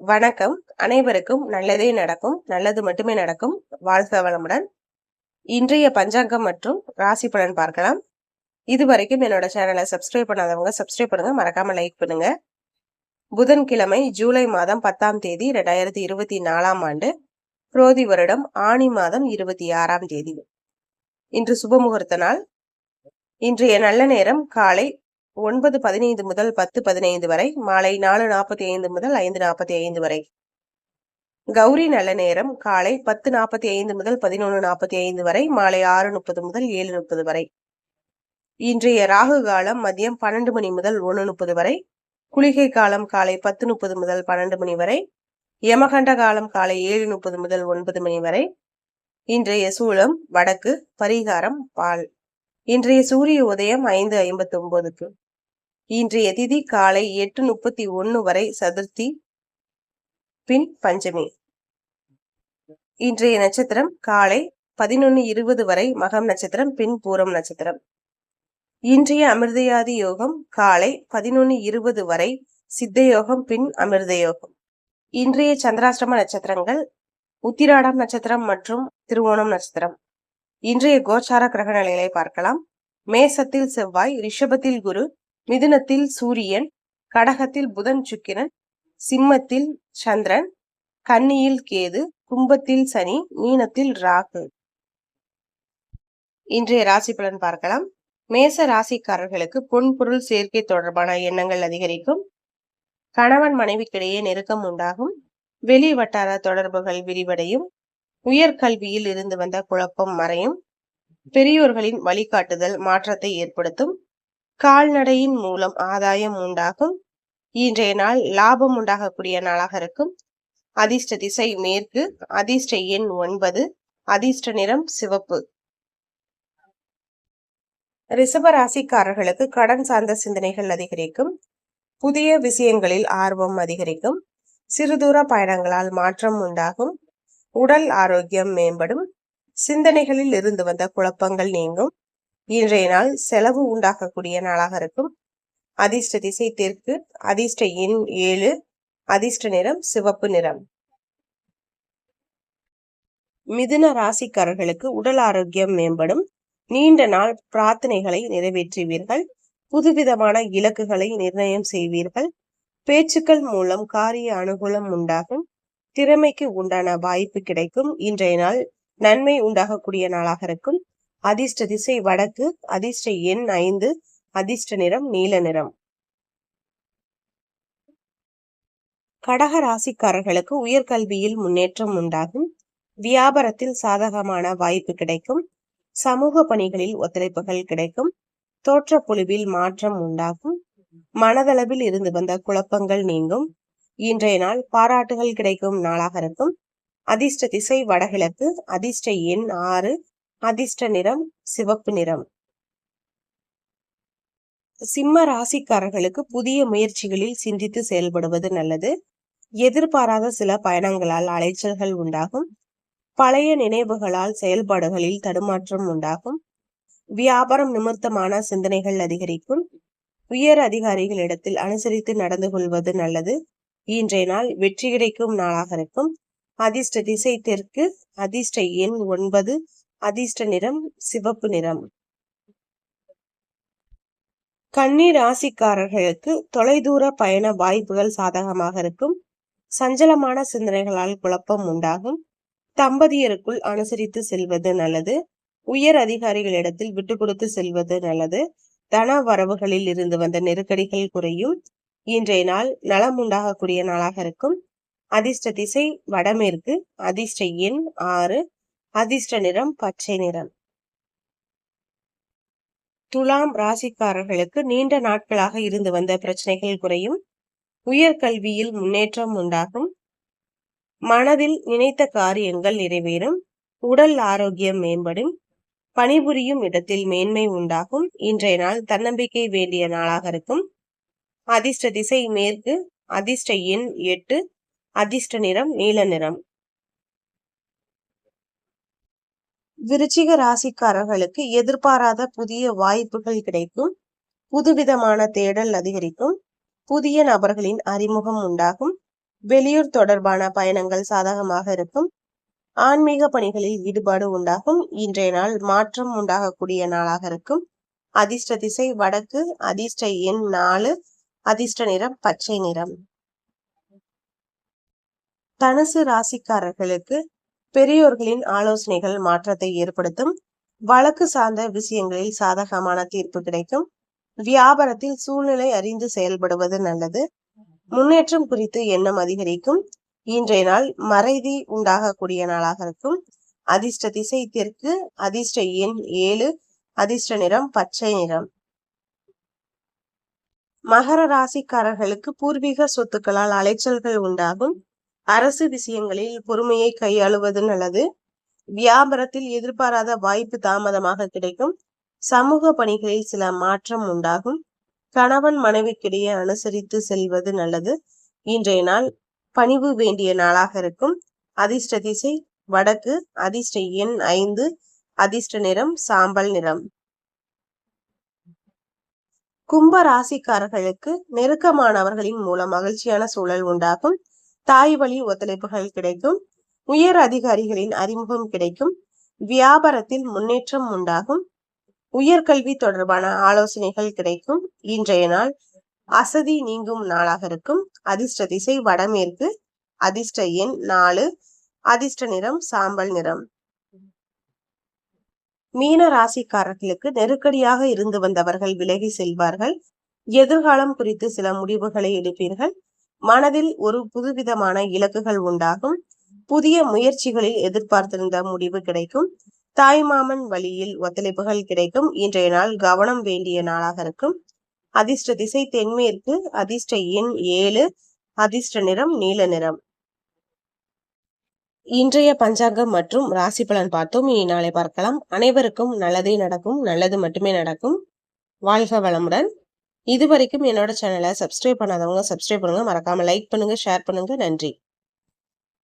வணக்கம். அனைவருக்கும் நல்லதே நடக்கும். நல்லது மட்டுமே நடக்கும். வாழ்க வளமுடன். இன்றைய பஞ்சாங்கம் மற்றும் ராசி பலன் பார்க்கலாம். இது வரைக்கும் என்னோட சேனலை சப்ஸ்கிரைப் பண்ணாதவங்க சப்ஸ்கிரைப் பண்ணுங்க. மறக்காம லைக் பண்ணுங்க. புதன்கிழமை ஜூலை மாதம் பத்தாம் தேதி ரெண்டாயிரத்தி இருபத்தி நாலாம் ஆண்டு. புரோதி வருடம் ஆணி மாதம் இருபத்தி ஆறாம் தேதி. இன்று சுபமுகூர்த்த நாள். இன்றைய நல்ல நேரம் காலை ஒன்பது பதினைந்து முதல் பத்து பதினைந்து வரை மாலை நாலு நாற்பத்தி ஐந்து முதல் ஐந்து நாற்பத்தி ஐந்து வரை. கௌரி நல்ல நேரம் காலை பத்து நாற்பத்தி ஐந்து முதல் பதினொன்று நாற்பத்தி ஐந்து வரை மாலை ஆறு முப்பது முதல் ஏழு முப்பது வரை. இன்றைய ராகு காலம் மதியம் பன்னெண்டு மணி முதல் ஒன்று முப்பது வரை குளிகை காலம் காலை பத்து முப்பது முதல் பன்னெண்டு மணி வரை யமகண்ட காலம் காலை ஏழு முப்பது முதல் ஒன்பது மணி வரை. இன்றைய சூளம் வடக்கு பரிகாரம் பால். இன்றைய சூரிய உதயம் ஐந்து ஐம்பத்தி ஒன்பதுக்கு இன்றைய திதி காலை எட்டு முப்பத்தி ஒன்று வரை சதுர்த்தி பின் பஞ்சமி. இன்றைய நட்சத்திரம் காலை பதினொன்னு இருபது வரை மகம் நட்சத்திரம் பின் பூரம் நட்சத்திரம். இன்றைய அமிர்தயாதி யோகம் காலை பதினொன்னு இருபது வரை சித்த யோகம் பின் அமிர்த யோகம். இன்றைய சந்திராஷ்டம நட்சத்திரங்கள் உத்திராடம் நட்சத்திரம் மற்றும் திருவோணம் நட்சத்திரம். இன்றைய கோச்சார கிரக நிலைகளை பார்க்கலாம். மேசத்தில் செவ்வாய் ரிஷபத்தில் குரு மிதுனத்தில் சூரியன் கடகத்தில் புதன் சுக்கிரன் சிம்மத்தில் சந்திரன் கன்னியில் கேது கும்பத்தில் சனி மீனத்தில் ராகு. இன்றைய ராசி பலன் பார்க்கலாம். மேச ராசிக்காரர்களுக்கு பொன்பொருள் சேர்க்கை தொடர்பான எண்ணங்கள் அதிகரிக்கும். கணவன் மனைவிக்கிடையே நெருக்கம் உண்டாகும். வெளி வட்டார தொடர்புகள் விரிவடையும். உயர்கல்வியில் இருந்து வந்த குழப்பம் மறையும். பெரியோர்களின் வழிகாட்டுதல் மாற்றத்தை ஏற்படுத்தும். கால்நடையின் மூலம் ஆதாயம் உண்டாகும். இன்றைய நாள் லாபம் உண்டாகக்கூடிய நாளாக இருக்கும். அதிர்ஷ்ட திசை மேற்கு அதிர்ஷ்ட எண் ஒன்பது அதிர்ஷ்ட நிறம் சிவப்பு. ரிசபராசிக்காரர்களுக்கு கடன் சார்ந்த சிந்தனைகள் அதிகரிக்கும். புதிய விஷயங்களில் ஆர்வம் அதிகரிக்கும். சிறுதூர பயணங்களால் மாற்றம் உண்டாகும். உடல் ஆரோக்கியம் மேம்படும். சிந்தனைகளில் இருந்து வந்த குழப்பங்கள் நீங்கும். இன்றைய நாள் செலவு உண்டாகக்கூடிய நாளாக இருக்கும். அதிர்ஷ்ட திசை தெற்கு அதிர்ஷ்ட எண் ஏழு அதிர்ஷ்ட நிறம் சிவப்பு நிறம். மிதுன ராசிக்காரர்களுக்கு உடல் ஆரோக்கியம் மேம்படும். நீண்ட நாள் பிரார்த்தனைகளை நிறைவேற்றுவீர்கள். புதுவிதமான இலக்குகளை நிர்ணயம் செய்வீர்கள். பேச்சுக்கள் மூலம் காரிய அனுகூலம் உண்டாகும். திறமைக்கு உண்டான வாய்ப்பு கிடைக்கும். இன்றைய நாள் நன்மை உண்டாகக்கூடிய நாளாக இருக்கும். அதிர்ஷ்ட திசை வடக்கு அதிர்ஷ்ட எண் ஐந்து அதிர்ஷ்ட நிறம் நீல நிறம். கடக ராசிக்காரர்களுக்கு உயர்கல்வியில் முன்னேற்றம் உண்டாகும். வியாபாரத்தில் சாதகமான வாய்ப்பு கிடைக்கும். சமூக பணிகளில் ஒத்துழைப்புகள் கிடைக்கும். தோற்ற பொழிவில் மாற்றம் உண்டாகும். மனதளவில் இருந்து வந்த குழப்பங்கள் நீங்கும். இன்றைய நாள் பாராட்டுகள் கிடைக்கும் நாளாக இருக்கும். அதிர்ஷ்ட திசை வடகிழக்கு அதிர்ஷ்ட எண் ஆறு அதிர்ஷ்ட நிறம் சிவப்பு நிறம். சிம்ம ராசிக்காரர்களுக்கு புதிய முயற்சிகளில் சிந்தித்து செயல்படுவது நல்லது. எதிர்பாராத சில பயணங்களால் அலைச்சல்கள் உண்டாகும். பழைய நினைவுகளால் செயல்பாடுகளில் தடுமாற்றம் உண்டாகும். வியாபாரம் நிமித்தமான சிந்தனைகள் அதிகரிக்கும். உயர் அதிகாரிகளிடத்தில் அனுசரித்து நடந்து கொள்வது நல்லது. இன்றைய நாள் வெற்றி கிடைக்கும் நாளாக இருக்கும். அதிர்ஷ்ட திசை தெற்கு அதிர்ஷ்ட எண் ஒன்பது அதிர்ஷ்ட நிறம் சிவப்பு நிறம். கண்ணீர் ராசிக்காரர்களுக்கு தொலைதூர பயண வாய்ப்புகள் சாதகமாக இருக்கும். சஞ்சலமான சிந்தனைகளால் குழப்பம் உண்டாகும். தம்பதியருக்குள் அனுசரித்து செல்வது நல்லது. உயர் அதிகாரிகளிடத்தில் விட்டு கொடுத்து செல்வது நல்லது. தன வரவுகளில் இருந்து வந்த நெருக்கடிகள் குறையும். இன்றைய நாள் நலம் உண்டாகக்கூடிய நாளாக இருக்கும். அதிர்ஷ்ட திசை வடமேற்கு அதிர்ஷ்ட எண் ஆறு. அதிர்ஷ்ட நிறம் பச்சை நிறம். துலாம் ராசிக்காரர்களுக்கு நீண்ட நாட்களாக இருந்து வந்த பிரச்சனைகள் குறையும். உயர்கல்வியில் முன்னேற்றம் உண்டாகும். மனதில் நினைத்த காரியங்கள் நிறைவேறும். உடல் ஆரோக்கியம் மேம்படும். பணிபுரியும் இடத்தில் மேன்மை உண்டாகும். இன்றைய நாள் தன்னம்பிக்கை வேண்டிய நாளாக இருக்கும். அதிர்ஷ்ட திசை மேற்கு அதிர்ஷ்ட எண் எட்டு அதிர்ஷ்ட நிறம் நீல நிறம். விருச்சிக ராசிக்காரர்களுக்கு எதிர்பாராத புதிய வாய்ப்புகள் கிடைக்கும். புதுவிதமான தேடல் அதிகரிக்கும். புதிய நபர்களின் அறிமுகம் உண்டாகும். வெளியூர் தொடர்பான பயணங்கள் சாதகமாக இருக்கும். ஆன்மீக பணிகளில் ஈடுபாடு உண்டாகும். இன்றைய நாள் மாற்றம் உண்டாகக்கூடிய நாளாக இருக்கும். அதிர்ஷ்ட திசை வடக்கு அதிர்ஷ்ட எண் நாலு அதிர்ஷ்ட நிறம் பச்சை நிறம். தனுசு ராசிக்காரர்களுக்கு பெரியோர்களின் ஆலோசனைகள் மாற்றத்தை ஏற்படுத்தும். வழக்கு சார்ந்த விஷயங்களில் சாதகமான தீர்ப்பு கிடைக்கும். வியாபாரத்தில் சூழ்நிலை அறிந்து செயல்படுவது நல்லது. முன்னேற்றம் குறித்து எண்ணம் அதிகரிக்கும். இன்றைய நாள் மறைதி உண்டாகக்கூடிய நாளாக இருக்கும். அதிர்ஷ்ட திசை தெற்கு அதிர்ஷ்ட எண் ஏழு அதிர்ஷ்ட நிறம் பச்சை நிறம். மகர ராசிக்காரர்களுக்கு பூர்வீக சொத்துக்களால் அலைச்சல்கள் உண்டாகும். அரசு விஷயங்களில் பொறுமையை கையாளுவது நல்லது. வியாபாரத்தில் எதிர்பாராத வாய்ப்பு தாமதமாக கிடைக்கும். சமூக பணிகளில் சில மாற்றம் உண்டாகும். கணவன் மனைவிக்கிடையே அனுசரித்து செல்வது நல்லது. இன்றைய நாள் பணிவு வேண்டிய நாளாக இருக்கும். அதிர்ஷ்ட திசை வடக்கு அதிர்ஷ்ட எண் ஐந்து அதிர்ஷ்ட நிறம் சாம்பல் நிறம். கும்ப ராசிக்காரர்களுக்கு நெருக்கமானவர்களின் மூலம் மகிழ்ச்சியான சூழல் உண்டாகும். தாய் வழி ஒத்துழைப்புகள் கிடைக்கும். உயர் அதிகாரிகளின் அறிமுகம் கிடைக்கும். வியாபாரத்தில் முன்னேற்றம் உண்டாகும். உயர்கல்வி தொடர்பான ஆலோசனைகள் கிடைக்கும். இன்றைய நாள் அசதி நீங்கும் நாளாக இருக்கும். அதிர்ஷ்ட திசை வடமேற்கு. அதிர்ஷ்ட எண் நாலு. அதிர்ஷ்ட நிறம் சாம்பல் நிறம். மீன ராசிக்காரர்களுக்கு நெருக்கடியாக இருந்து வந்தவர்கள் விலகி செல்வார்கள். எதிர்காலம் குறித்து சில முடிவுகளை எடுப்பீர்கள். மனதில் ஒரு புதுவிதமான இலக்குகள் உண்டாகும். புதிய முயற்சிகளில் எதிர்பார்த்திருந்த முடிவு கிடைக்கும். தாய்மாமன் வழியில் ஒத்துழைப்புகள் கிடைக்கும். இன்றைய நாள் கவனம் வேண்டிய நாளாக இருக்கும். அதிர்ஷ்ட திசை தென்மேற்கு அதிர்ஷ்ட எண் ஏழு அதிர்ஷ்ட நிறம் நீல நிறம். இன்றைய பஞ்சாங்கம் மற்றும் ராசி பலன் பார்த்தோம். இனி நாளை பார்க்கலாம். அனைவருக்கும் நல்லதே நடக்கும். நல்லது மட்டுமே நடக்கும். வாழ்க வளமுடன். இது வரைக்கும் என்னோட சேனலை சப்ஸ்கிரைப் பண்ணாதவங்க சப்ஸ்கிரைப் பண்ணுங்கள் மறக்காமல் லைக் பண்ணுங்கள் ஷேர் பண்ணுங்கள் நன்றி.